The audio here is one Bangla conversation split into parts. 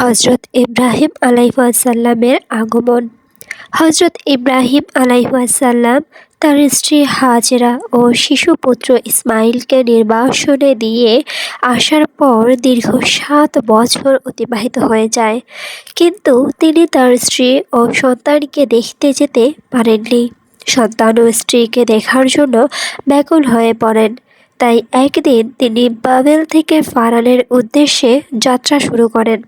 হজরত ইব্রাহিম আলাইসাল্লামের আগমন। হজরত ইব্রাহিম আলাইসাল্লাম তার স্ত্রী হাজরা ও শিশুপুত্র ইসমাইলকে নির্বাসনে দিয়ে আসার পর দীর্ঘ সাত বছর অতিবাহিত হয়ে যায়। কিন্তু তিনি তার স্ত্রী ও সন্তানকে দেখতে যেতে পারেননি। সন্তান ও স্ত্রীকে দেখার জন্য ব্যাকুল হয়ে পড়েন। তাই একদিন তিনি বাবেল থেকে ফারানের উদ্দেশ্যে যাত্রা শুরু করেন।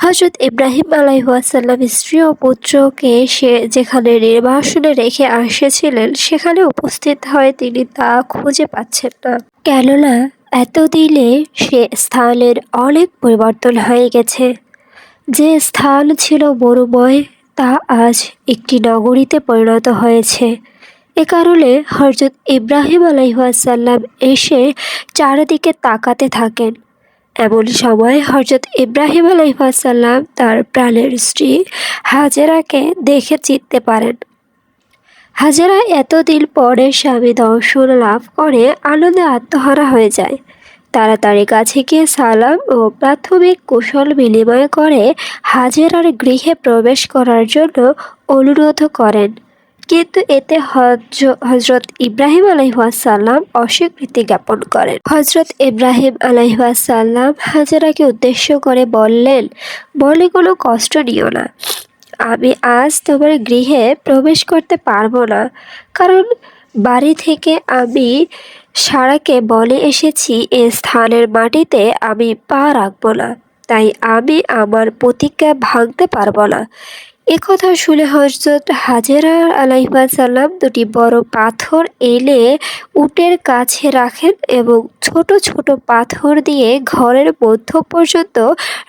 হজরত ইব্রাহিম আলাইহাসাল্লাম স্ত্রী ও পুত্রকে সে যেখানে নির্বাসনে রেখে আসেছিলেন, সেখানে উপস্থিত হয় তিনি তা খুঁজে পাচ্ছেন না। কেননা, এতদিনে সে স্থানের অনেক পরিবর্তন হয়ে গেছে। যে স্থান ছিল মরুময়, তা আজ একটি নগরীতে পরিণত হয়েছে। এ কারণে হজরত ইব্রাহিম আলাইহাসাল্লাম এসে চারিদিকে তাকাতে থাকেন। এমন সময় হজরত ইব্রাহিম আলাইসাল্লাম তার প্রাণের স্ত্রী হাজেরাকে দেখে চিনতে পারেন। হাজেরা এতদিন পরে স্বামী দর্শন লাভ করে আনন্দে আত্মহারা হয়ে যায়। তাড়াতাড়ি কাছে গিয়ে সালাম ও প্রাথমিক কুশল বিনিময় করে হাজেরার গৃহে প্রবেশ করার জন্য অনুরোধ করেন। কিন্তু এতে হজরত ইব্রাহিম আলহাসাল্লাম অস্বীকৃতি জ্ঞাপন করেন। হজরত ইব্রাহিম আলহাসাল্লাম হাজারাকে উদ্দেশ্য করে বললেন, বলে কোনো কষ্ট নিও না। আমি আজ তোমার গৃহে প্রবেশ করতে পারব না। কারণ বাড়ি থেকে আমি সারাকে বলে এসেছি, এ স্থানের মাটিতে আমি পা রাখব না। তাই আমি আমার প্রতিজ্ঞা ভাঙতে পারব না। একথা শুনে হজরত হাজেরা আলাইসাল্লাম দুটি বড় পাথর এলে উটের কাছে রাখেন এবং ছোট ছোট পাথর দিয়ে ঘরের মধ্য পর্যন্ত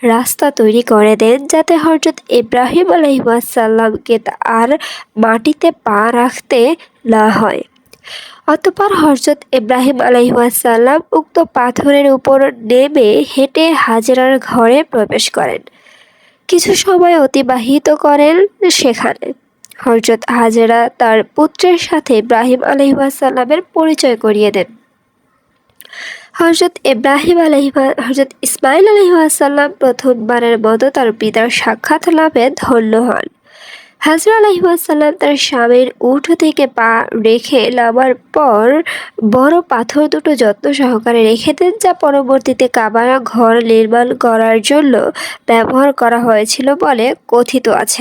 রাস্তা তৈরি করে দেন, যাতে হজরত ইব্রাহিম আলাইসাল্লামকে আর মাটিতে পা রাখতে না হয়। অতপর হজরত ইব্রাহিম আলাইসাল্লাম উক্ত পাথরের উপর নেমে হেঁটে হাজরার ঘরে প্রবেশ করেন। কিছু সময় অতিবাহিত করেন সেখানে। হজরত হাজেরা তার পুত্রের সাথে ইব্রাহিম আলহিহাসাল্লামের পরিচয় করিয়ে দেন। হজরত ইব্রাহিম আলহিমা হজরত ইসমাইল আলহিহাসাল্লাম প্রথমবারের মতো তার পিতার সাক্ষাৎ লাভে ধন্য হন। হাজরা আলহিমাসাল্লাম তার স্বামীর উঠো থেকে পা রেখে নামার পর বড় পাথর দুটো যত্ন সহকারে রেখে দেন, যা পরবর্তীতে কাবারা ঘর নির্মাণ করার জন্য ব্যবহার করা হয়েছিল বলে কথিত আছে।